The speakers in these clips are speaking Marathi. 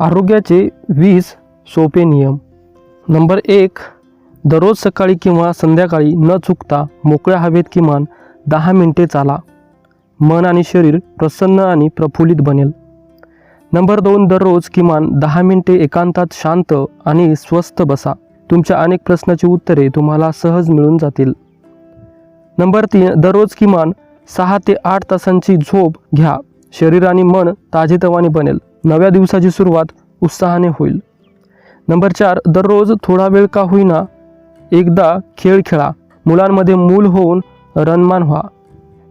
आरोग्याचे वीस सोपे नियम. नंबर एक दररोज सकाळी किंवा संध्याकाळी न चुकता मोकळ्या हवेत किमान दहा मिनिटे चाला. मन आणि शरीर प्रसन्न आणि प्रफुल्लित बनेल. नंबर दोन दररोज किमान दहा मिनिटे एकांतात शांत आणि स्वस्थ बसा. तुमच्या अनेक प्रश्नाची उत्तरे तुम्हाला सहज मिळून जातील. नंबर तीन दररोज किमान सहा ते आठ तासांची झोप घ्या. शरीर आणि मन ताजेतवाने बनेल. नव्या दिवसाची सुरुवात उत्साहाने होईल. नंबर चार दररोज थोडा वेळ का होईना एकदा खेळ खेळा. मुलांमध्ये मूल होऊन रनमान व्हा.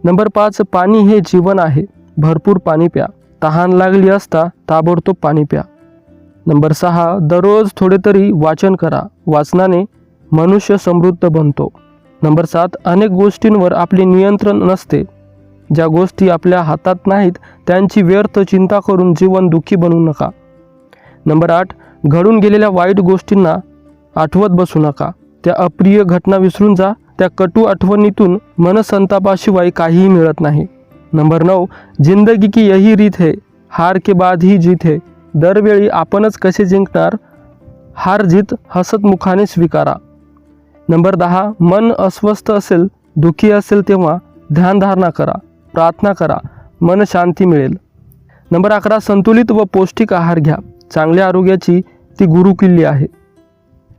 नंबर पाच पाणी हे जीवन आहे. भरपूर पाणी प्या. तहान लागली असता ताबडतोब पाणी प्या. नंबर सहा दररोज थोडे तरी वाचन करा. वाचनाने मनुष्य समृद्ध बनतो. नंबर सात अनेक गोष्टींवर आपले नियंत्रण नसते. ज्या गोष्टी आपल्या हातात नाहीत त्यांची व्यर्थ चिंता करून जीवन दुःखी बनवू नका. नंबर आठ घडून गेलेल्या वाईट गोष्टींना आठवत बसू नका. त्या अप्रिय घटना विसरून जा त्या कटू आठवणीतून मनसंतापाशिवाय काहीही मिळत नाही. नंबर नऊ जिंदगी की यही रीत है हार के बाद ही जीत है. दरवेळी आपणच कसे जिंकणार? हार जीत हसतमुखाने स्वीकारा. नंबर दहा मन अस्वस्थ असेल दुःखी असेल तेव्हा ध्यानधारणा करा. प्रार्थना करा. मन शांती मिळेल. नंबर अकरा संतुलित व पौष्टिक आहार घ्या. चांगल्या आरोग्याची ती गुरुकिल्ली आहे.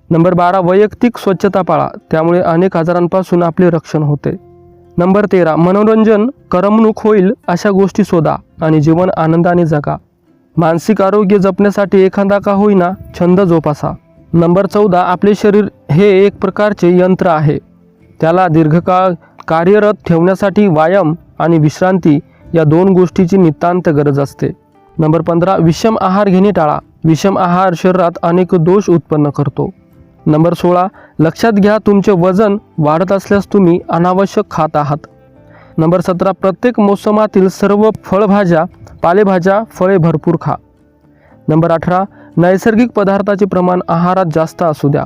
नंबर बारा वैयक्तिक स्वच्छता पाळा. त्यामुळे अनेक आजारांपासून आपले रक्षण होते. नंबर तेरा मनोरंजन करमणूक होईल अशा गोष्टी शोधा आणि जीवन आनंदाने जगा. मानसिक आरोग्य जपण्यासाठी एखादा का होईना छंद जोपासा. नंबर चौदा आपले शरीर हे एक प्रकारचे यंत्र आहे. त्याला दीर्घकाळ कार्यरत ठेवण्यासाठी व्यायाम आणि विश्रांती या दोन गोष्टीची नितांत गरज असते. नंबर पंधरा विषम आहार घेणे टाळा. विषम आहार शरीरात अनेक दोष उत्पन्न करतो. नंबर सोळा लक्षात घ्या तुमचे वजन वाढत असल्यास तुम्ही अनावश्यक खात आहात. नंबर सतरा प्रत्येक मोसमातील सर्व फळभाज्या पालेभाज्या फळे भरपूर खा. नंबर अठरा नैसर्गिक पदार्थाचे प्रमाण आहारात जास्त असू द्या.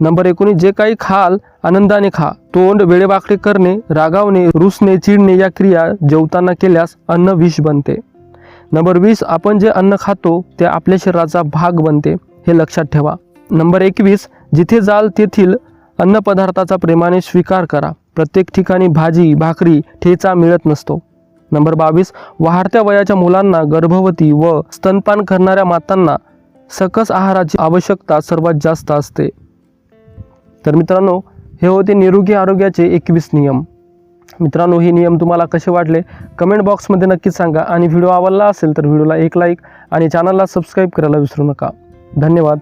नंबर एकोणीस जे काही खाल आनंदाने खा. तोंड वेळेवाकडे करणे रागावणे रुसणे चिडणे या क्रिया जेवताना केल्यास अन्न विष बनते. नंबर वीस आपण जे अन्न खातो ते आपल्या शरीराचा भाग बनते हे लक्षात ठेवा. नंबर एकवीस जिथे जाल तेथील अन्नपदार्थाचा प्रेमाने स्वीकार करा. प्रत्येक ठिकाणी भाजी भाकरी ठेचा मिळत नसतो. नंबर बावीस वाढत्या वयाच्या मुलांना गर्भवती व स्तनपान करणाऱ्या मातांना सकस आहाराची आवश्यकता सर्वात जास्त असते. तर मित्रांनो हे होते निरोगी आरोग्याचे एकवीस नियम. मित्रांनो हे नियम तुम्हाला कसे वाटले? कमेंट बॉक्समध्ये नक्कीच सांगा. आणि व्हिडिओ आवडला असेल तर व्हिडिओला एक लाईक आणि चॅनलला सबस्क्राईब करायला विसरू नका. धन्यवाद.